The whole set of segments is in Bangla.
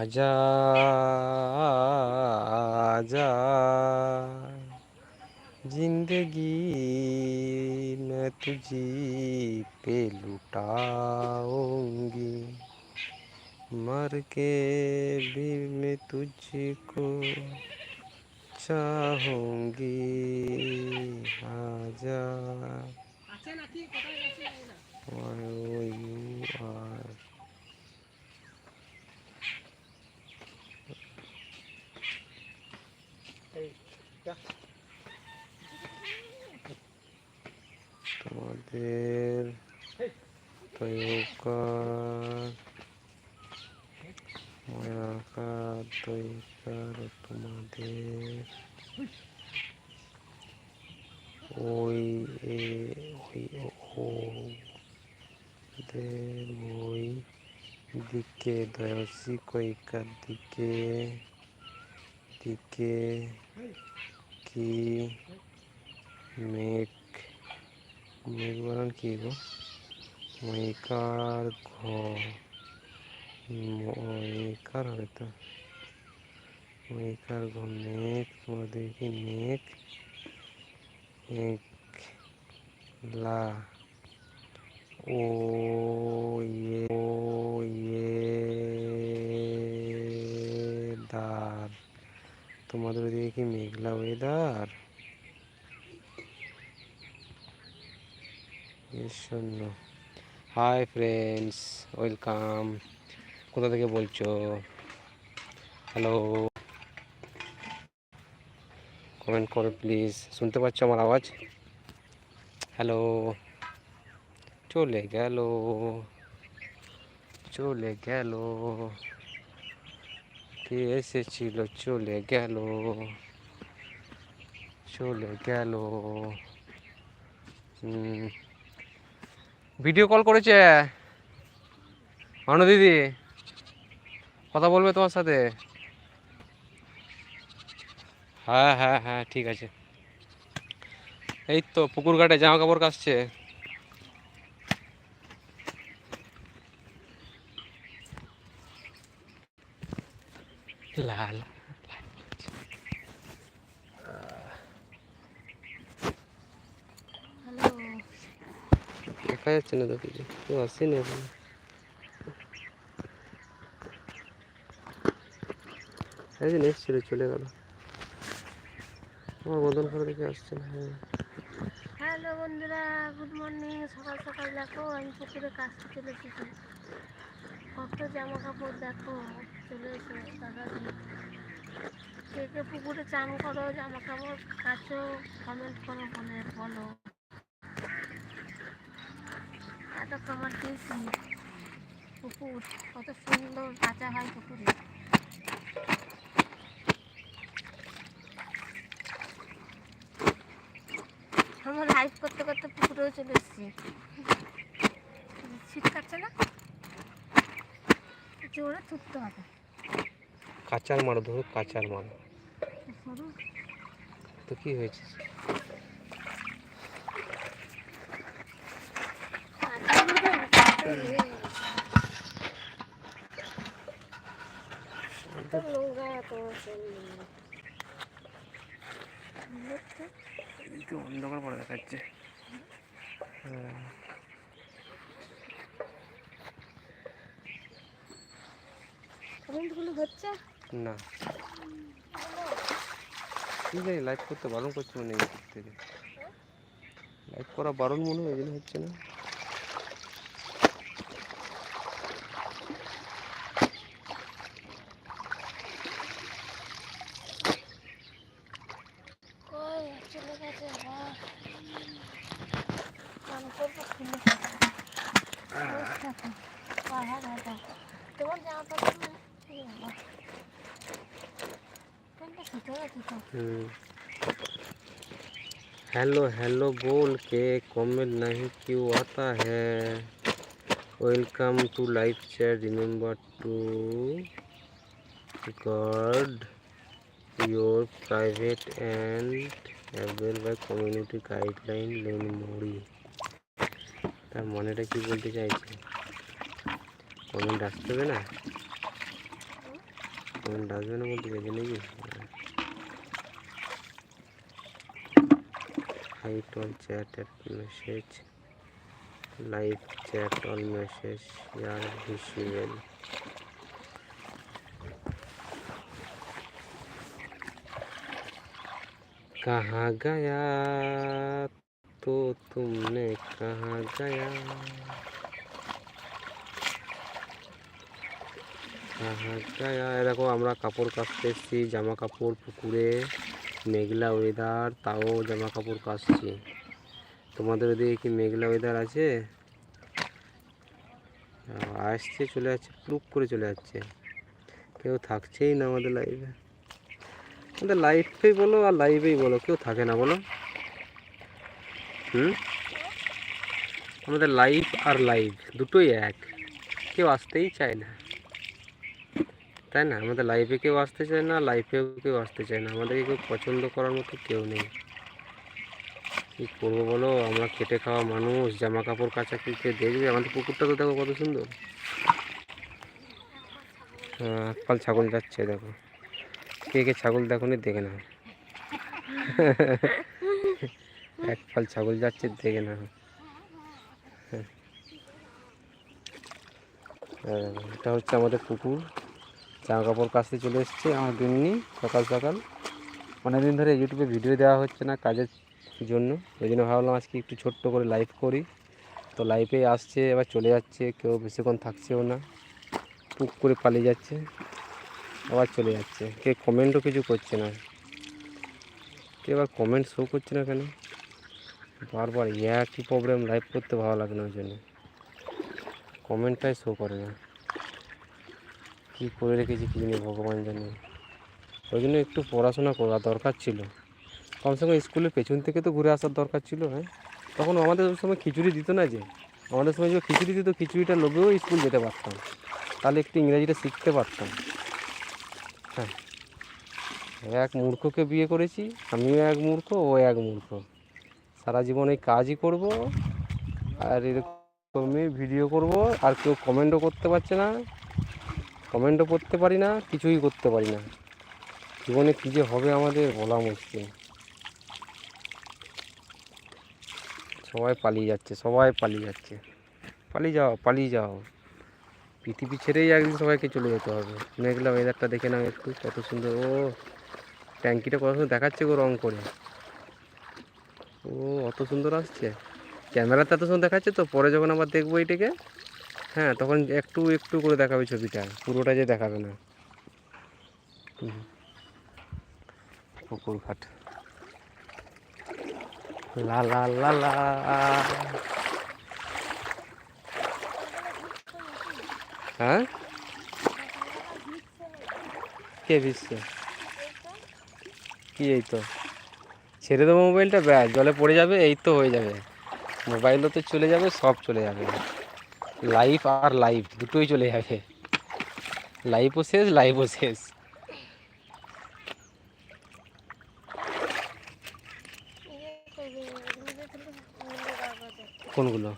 आजा आजा। ज़िंदगी मैं तुझी पे लुटाऊँगी। मर के भी मैं तुझको चाहूँगी। आजा। Why you are তোমাদের তৈকার মায়াকার তৈকার তোমাদের ওই এ ওই ও দের ওই দিকে দয়াসি কইকার দিকে দিকে কি মেঘ মেঘ বানান কি গো? মহিকার ঘ মহিকার হবে তো? মহিকার ঘ মেঘ তোমরা দেখি মেঘ লা ও ইয়ে ও ইয়ে দার। তোমাদের ওদিকে কি মেঘলা ওয়েদার শূন্য। হাই ফ্রেন্ডস ওয়েলকাম কোথা থেকে বলছো? হ্যালো কমেন্ট করো প্লিজ শুনতে পাচ্ছ আমার আওয়াজ? হ্যালো চলে গেল। চলে গেল। কে এসেছিল? চলে গেল। চলে গেল। হুম। ভিডিও কল করেছে। অনু দিদি, কথা বলবে তোমার সাথে? হ্যাঁ হ্যাঁ হ্যাঁ ঠিক আছে। এই তো পুকুর ঘাটে জামা কাপড় কাচছে। লাল হ্যালো দেখা যাচ্ছে না তো কিছু কেউ আসেনি এখন। একদিন এসেছিল চলে গেল। আমার বদল করে দেখে আসছে না হ্যাঁ। হ্যালো বন্ধুরা গুড মর্নিং সকাল সকাল দেখো, আমি পুকুরে কাজতে চলে এসেছি। কত জামা কাপড় দেখো, চলে এসে, দাদা কে কে পুকুরে চান করো, জামা কাপড় কাচো কমেন্ট করো বলে বলো। এত খাবার দিয়েছি পুকুর কত সুন্দর কাঁচা হয় পুকুরে। আমরা লাইভ করতে করতে পুকুরেও চলে এসেছি। শীত কাটছে না? জোরে থুকতে হবে। কাঁচার মারো ধরো কাঁচার মারো। তো কি হয়েছে নোংরা এত এদিকে অন্ধকার পড়ে দেখাচ্ছে। হচ্ছে ঠিক আছে লাইভ করতে বারণ করছে মনে থেকে। লাইভ করা বারণ মনে হয়, এই জন্য হচ্ছে না। हेलो हेलो बोल के कमेंट नहीं क्यों आता है welcome to live chat remember to guard your private and abel by community guideline lane মরি তার মনেটা কি বলতে চাইছে কমেন্ট আসতে হবে না ডাস্টবিনের মধ্যে গেছে নাকি hide all chat message live chat all message ইয়ার ভিসুয়াল कहाँ गया तो तुमने कहाँ गया कहाँ गया এ দেখো আমরা কাপড় কাচতে এসেছি জামা কাপড় পুকুরে মেঘলা ওয়েদার তাও জামা কাপড় কাচছি। তোমাদের ওদিকে কি মেঘলা ওয়েদার আছে? আসছে, চলে যাচ্ছে প্লুক করে চলে যাচ্ছে। কেউ থাকছেই না আমাদের লাইফে আমাদের লাইফেই বলো আর লাইভেই বলো, কেউ থাকে না বলো। হুম? আমাদের লাইফ আর লাইভ দুটোই এক। কেউ আসতেই চায় না। তাই না? আমাদের লাইফে কেউ আসতে চায় না লাইফেও কেউ আসতে চায় না। আমাদেরকে কেউ পছন্দ করার মতো কেউ নেই। কী করব বলো? আমরা খেটে খাওয়া মানুষ জামা কাপড় কাচা কি কে দেখবে। আমাদের পুকুরটা তো দেখো কত সুন্দর। হ্যাঁ একপাল ছাগল যাচ্ছে দেখো। কে কে ছাগল দেখো নি দেখে না এক পাল ছাগল যাচ্ছে দেখে নাও। হ্যাঁ। হ্যাঁ, এটা হচ্ছে আমাদের পুকুর। জামা কাপড় কাচতে চলে এসছে আমার দিনই সকাল সকাল। অনেকদিন ধরে ইউটিউবে ভিডিও দেওয়া হচ্ছে না কাজের জন্য। ওই জন্য ভাবলাম আজকে একটু ছোট্ট করে লাইভ করি। তো লাইভে আসছে, এবার চলে যাচ্ছে, কেউ বেশিক্ষণ থাকছেও না। টুক করে পালিয়ে যাচ্ছে, আবার চলে যাচ্ছে। কে কমেন্টও কিছু করছে না। কে আবার কমেন্ট শো করছে না কেন? বারবার একই প্রবলেম লাইভ করতে ভালো লাগে না ওই জন্য। কমেন্টটাই শো করে না। কী করে রেখেছি কী জানি ভগবান জানে। ওই জন্য একটু পড়াশোনা করা দরকার ছিল। কমসে কম স্কুলের পেছন থেকে তো ঘুরে আসার দরকার ছিল হ্যাঁ? তখন আমাদের সময় খিচুড়ি দিত না যে? আমাদের সময় যে খিচুড়ি দিত, খিচুড়িটা লোভেও স্কুল যেতে পারতাম। তাহলে একটু ইংরাজিটা শিখতে পারতাম। হ্যাঁ। এক মূর্খকে বিয়ে করেছি, আমিও এক মূর্খ, ও এক মূর্খ। সারা জীবন এই কাজই করব, আর এরকমই ভিডিও করব, আর কেউ কমেন্টও করতে পারছে না। কমেন্টও করতে পারি না, কিছুই করতে পারি না। জীবনে কী যে হবে আমাদের বলা মুশকিল। সবাই পালিয়ে যাচ্ছে, সবাই পালিয়ে যাচ্ছে। পালিয়ে যাও পালিয়ে যাও। পৃথিবী ছেড়েই একদিন সবাইকে চলে যেতে হবে। মেঘলা ওয়েদারটা দেখে নাও একটু, কত সুন্দর। ও, ট্যাঙ্কিটা কত সুন্দর দেখাচ্ছে গো রং করে। ও, অত সুন্দর আসছে। ক্যামেরাতে এত সুন্দর দেখাচ্ছে তো, পরে যখন আবার দেখব এটাকে হ্যাঁ তখন একটু একটু করে দেখাবে ছবিটা। পুরোটা যে দেখাবে না। পুকুর হ্যাঁ? কে ভিজছে? কি এই তো? ছেড়ে দেবো মোবাইলটা? ব্যাস, জলে পড়ে যাবে, এই তো হয়ে যাবে। মোবাইলও তো চলে যাবে, সব চলে যাবে। লাইফ আর লাইফ দুটোই চলে যাবে। লাইফও শেষ লাইফও শেষ। কোনগুলো?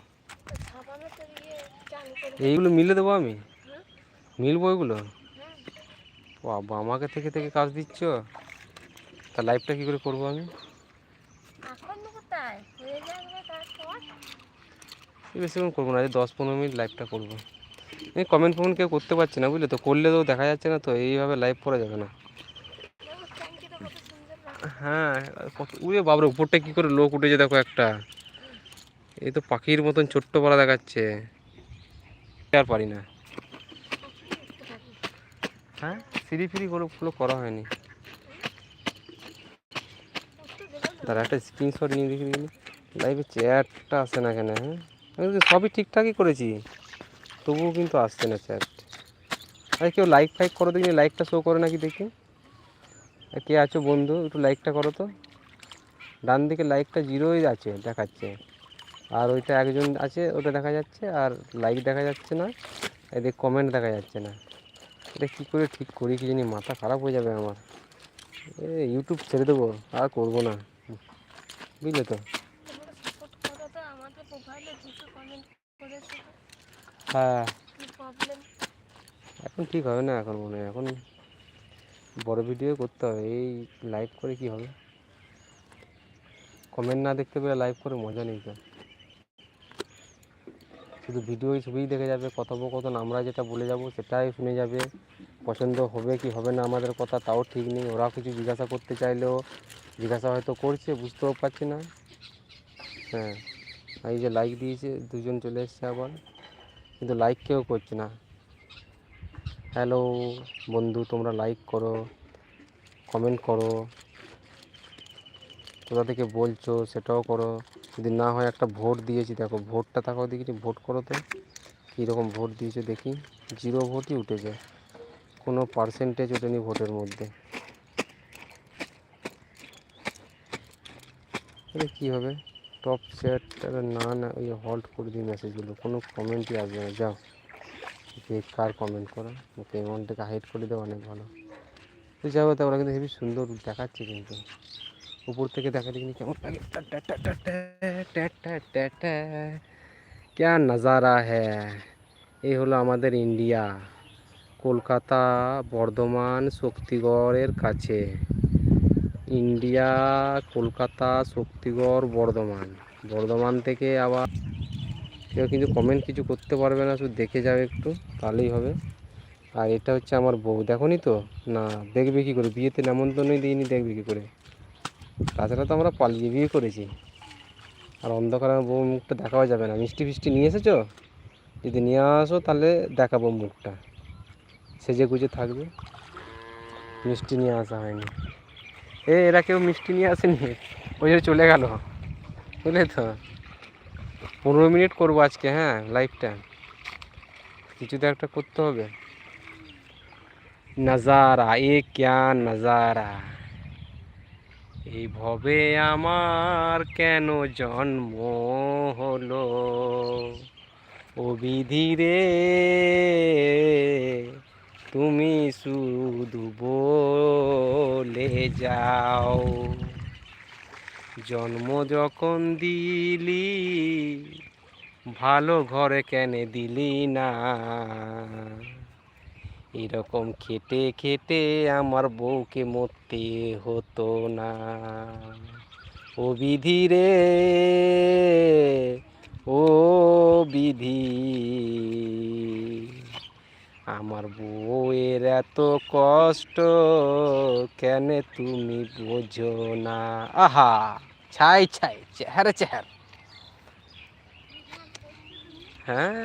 এইগুলো মিলে দেবো আমি? মিলবো এগুলো। বাবা, আমাকে থেকে থেকে কাজ দিচ্ছ? তা লাইফটা কী করে করব আমি এখন কোথায় হয়ে যাবে তারপর এই বেশিক্ষণ করব না দশ পনেরো মিনিট লাইভটা করব। এই কমেন্ট ফমেন্ট কেউ করতে পারছে না, বুঝলে তো? করলে তো দেখা যাচ্ছে না তো, এইভাবে লাইভ করা যাবে না। হ্যাঁ উড়ে বাবরে, উপরটা কী করে লোক উঠেছে দেখো একটা। এই তো পাখির মতন ছোট্ট পাড়া দেখাচ্ছে। আর পারি না। হ্যাঁ ফিরি কোনো কোনো করা হয়নি। তার একটা স্ক্রিনশট নিয়ে দেখি লাইভে চ্যাটটা আসে না কেন হ্যাঁ? সবই ঠিকঠাকই করেছি। তবুও কিন্তু আসছে না চ্যাট আরে কেউ লাইক ফাইক করো দেখি লাইকটা শো করে নাকি দেখি। কে আছো বন্ধু, একটু লাইকটা করো তো। ডান দিকে লাইকটা জিরোই আছে, দেখাচ্ছে। আর ওইটা একজন আছে, ওটা দেখা যাচ্ছে, আর লাইক দেখা যাচ্ছে না। এদিকে কমেন্ট দেখা যাচ্ছে না। এটা কী করে ঠিক করি কি জানি, মাথা খারাপ হয়ে যাবে আমার। এ ইউটিউব ছেড়ে দেবো, আর করব না। বুঝলে তো? আমাদের প্রোফাইলে দুটো কমেন্ট করেছে। হ্যাঁ। কি প্রবলেম এখন ঠিক হবে না এখন মনে হয়। এখন বড় ভিডিও করতে হবে। এই লাইভ করে কি হবে? কমেন্ট না দেখতে পেলে লাইভ করে মজা নেই তো। শুধু ভিডিও ছবিই দেখে যাবে কথোপকথন। আমরা যেটা বলে যাব সেটাই শুনে যাবে। পছন্দ হবে কি হবে না আমাদের কথা তাও ঠিক নেই। ওরা কিছু জিজ্ঞাসা করতে চাইলেও জিজ্ঞাসা হয়তো করছে বুঝতেও পারছি না। হ্যাঁ। এই যে লাইক দিয়েছে, দুজন চলে এসছে আবার। কিন্তু লাইক কেউ করছে না। হ্যালো বন্ধু, তোমরা লাইক করো কমেন্ট করো। কোথা থেকে বলছো, সেটাও করো। যদি না হয় একটা ভোট দিয়েছি, দেখো ভোটটা থাকো দেখি ভোট করো তো। কীরকম ভোট দিয়েছে দেখি। জিরো ভোটই উঠেছে। কোনো পার্সেন্টেজ ওঠেনি ভোটের মধ্যে। আরে কী হবে? টপ সেট না না, ওই হল্ট করে দিই মেসেজগুলো কোনো কমেন্টই আসবে না। যাও, যে কার কমেন্ট করো, ওকে অ্যামাউন্টটাকে হাইড করে দেওয়া অনেক ভালো। তো যাব তো ওরা কিন্তু হেবি সুন্দর দেখাচ্ছে কিন্তু। উপর থেকে দেখা দেখি কেমন লাগে। নজারা নাজারা হ্যাঁ এই হলো আমাদের ইন্ডিয়া কলকাতা, বর্ধমান, শক্তিগড়ের কাছে। ইন্ডিয়া, কলকাতা, শক্তিগড়, বর্ধমান। বর্ধমান থেকে আবার কেউ কিন্তু কমেন্ট কিছু করতে পারবে না, শুধু দেখে যাবে একটু, তাহলেই হবে। আর এটা হচ্ছে আমার বউ। দেখনি তো? না, দেখবে কী করে? বিয়েতে নেমন্তন্নই দিইনি, দেখবে কী করে? তাছাড়া তো আমরা পালিয়ে বিয়ে করেছি। আর অন্ধকারে বউ মুখটা দেখাও যাবে না। মিষ্টি ফিষ্টি নিয়ে এসেছ? যদি নিয়ে আসো, তাহলে দেখাবো মুখটা। সেজে গুজে থাকবে। মিষ্টি নিয়ে আসা হয়নি। এ, এরা কেউ মিষ্টি নিয়ে আসেনি? ওই জন্য চলে গেল। বুঝলে তো? পনেরো মিনিট করব আজকে হ্যাঁ লাইভটা কিছু তো একটা করতে হবে। নাজারা, এ ক্যা নাজারা। এই ভবে আমার কেন জন্ম হলো? ও বিধি রে। তুমি শুধু বলে যাও। জন্ম যখন দিলি, ভালো ঘরে কেন দিলি না? এরকম খেটে খেটে আমার বউকে মরতে হতো না। ও বিধি রে ও বিধি আমার বউয়ের এত কষ্ট, কেন তুমি বোঝো না? আহা, ছাই ছাই, চেহারা চেহারা। হ্যাঁ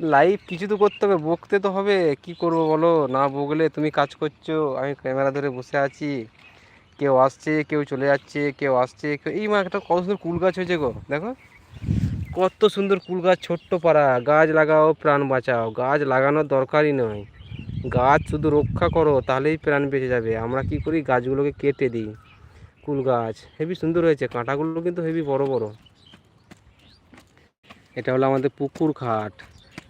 লাইভ কিছু তো করতে হবে, বকতে তো হবে। কি করব বলো? না বকলে তুমি কাজ করছ, আমি ক্যামেরা ধরে বসে আছি। কেউ আসছে, কেউ চলে যাচ্ছে, কেউ আসছে, কেউ এই মা একটা কত সুন্দর কুল গাছ হয়েছে গো, দেখো। কত সুন্দর কুল গাছ, ছোট্ট পাড়া। গাছ লাগাও, প্রাণ বাঁচাও। গাছ লাগানোর দরকারই নয়। গাছ শুধু রক্ষা করো, তাহলেই প্রাণ বেঁচে যাবে। আমরা কি করি? গাছগুলোকে কেটে দিই। কুল গাছ হেবি সুন্দর হয়েছে। কাঁটাগুলো কিন্তু হেবি বড় বড়। এটা হলো আমাদের পুকুর ঘাট।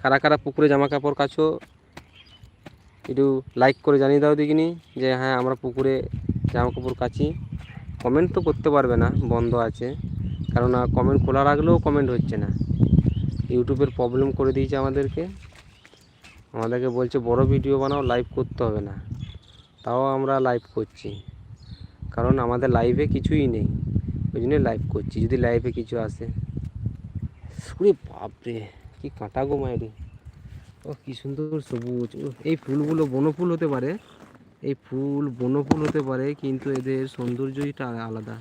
কারা কারা পুকুরে জামা কাপড় কাছো, একটু লাইক করে জানিয়ে দাও দেখিনি যে হ্যাঁ আমরা পুকুরে জামা কাপড় কাচি। কমেন্ট তো করতে পারবে না, বন্ধ আছে। কেননা কমেন্ট খোলা রাখলেও কমেন্ট হচ্ছে না। ইউটিউবের প্রবলেম করে দিয়েছে আমাদেরকে। আমাদেরকে বলছে, বড় ভিডিও বানাও লাইভ করতে হবে না। তাও আমরা লাইভ করছি। কারণ আমাদের লাইভে কিছুই নেই। ওই জন্যই লাইভ করছি, যদি লাইভে কিছু আসে। ওরে বাপরে, কি কাঁটা গো মায়েরি ও, কি সুন্দর সবুজ। এই ফুলগুলো বনফুল হতে পারে। এই ফুল বনফুল হতে পারে, কিন্তু এদের সৌন্দর্যটা আলাদা।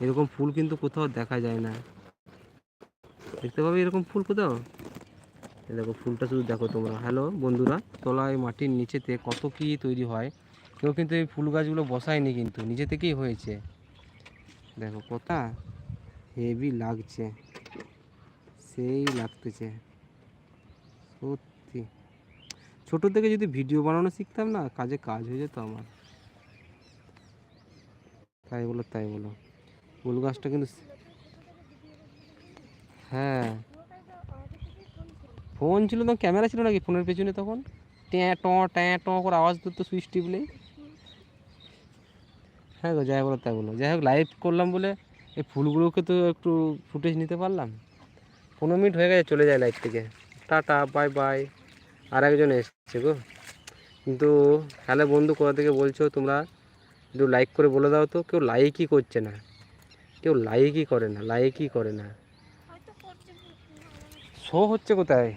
এরকম ফুল কিন্তু কোথাও দেখা যায় না। দেখতে পাবে এরকম ফুল কোথাও? দেখো, ফুলটা শুধু দেখো তোমরা। হ্যালো বন্ধুরা, তলায় মাটির নিচেতে কত কি তৈরি হয়? কেউ কিন্তু এই ফুল গাছগুলো বসায়নি কিন্তু, নিজে থেকেই হয়েছে। দেখো কথা হেভি লাগছে। সেই লাগতেছে। সত্যি। ছোট থেকে যদি ভিডিও বানানো শিখতাম না, কাজে কাজ হয়ে যেত আমার। তাই বলো তাই বলো। ফুল গাছটা কিন্তু হ্যাঁ। ফোন ছিল তো ক্যামেরা ছিল নাকি ফোনের পেছনে তখন? ট্যাঁ ট ট্যাঁ ট করে আওয়াজ দিত সুইচ টিপলেই। হ্যাঁ গো, যাই বলো তাই বলো। যাই হোক লাইভ করলাম বলে এই ফুলগুলোকে তো একটু ফুটেজ নিতে পারলাম। পনেরো মিনিট হয়ে গেছে, চলে যায় লাইভ থেকে। টাটা বাই বাই আর একজন এসছে গো। কিন্তু তাহলে বন্ধু, কোথা থেকে বলছো তোমরা? একটু লাইক করে বলে দাও তো, কেউ লাইকই করছে না। কেউ লাইকই করে না লাইকই করে না। শো হচ্ছে কোথায়?